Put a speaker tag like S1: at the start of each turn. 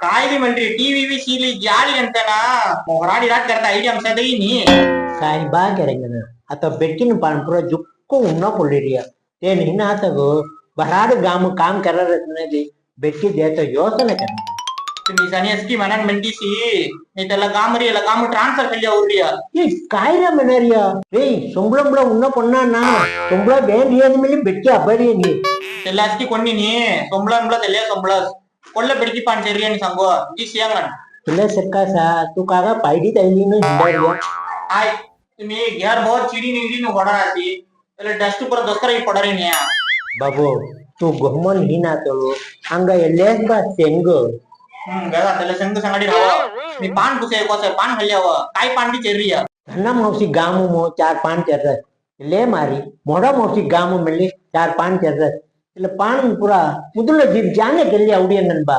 S1: ಕಾಯಿಲೆ TV V ಸೀಲಿ ಜಾಲಿ ಅಂತನ ಹೋರಾಡಿ ರಾತ್ ಕರ್ತ ಐಡಿಯಾ ಅಂಶದೀನಿ
S2: ಕಾಯಿ ಬಾ ಕೆರೆಂಗನ ಆತ ಬೆಟ್ಟಿನ ಪಾನ್ಪುರ ಜುಕ್ಕು ಉಣ್ಣ ಕೊಳ್ಳಿರಿಯ ಏನ್ ಇನ್ನ ಆತಗು ಬರಾಡು ಗಾಮ ಕಾಮ್ ಕರರತ್ನಲ್ಲಿ ಬೆಟ್ಟಿ ದೇತ ಯೋಚನೆ ಕರ
S1: तुम्ही जाणी असकी म्हणा म्हणतीसी नाही त्याला काम रे काम ट्रान्सफर केली आवडली
S2: ஏய் காயிரா மனரியா ஏய் சொம்பளம்பள உன்ன பொண்ணானா சொம்பள வேண்டியது மேலே பெட்டி அபரிய நீ
S1: त्याला असकी कोणी नाही सोमला म्हणलं त्याला सोमला कोल्ले पिडकी पान चेरियन संगो जी सियांगन
S2: इले सरका सा तू कागा पाइडी दैली में हिंदार गो
S1: हाय तुमी घर बहुत चीरी निंगी नु पडा आती एले डस्ट पर दस्तरई पडा रे निया
S2: बाबू तू गहमन हिना तलो अंगा एले बा सेंगो
S1: हम गदा सेंगो संगाडी रा नी पान कुसे कोसे पान पान
S2: चार पान चेर मारी मोडा मौसी चार पान चेर இல்ல பானம் புறா முதல்ல ஜான கெல்லி அப்படியே நண்பா?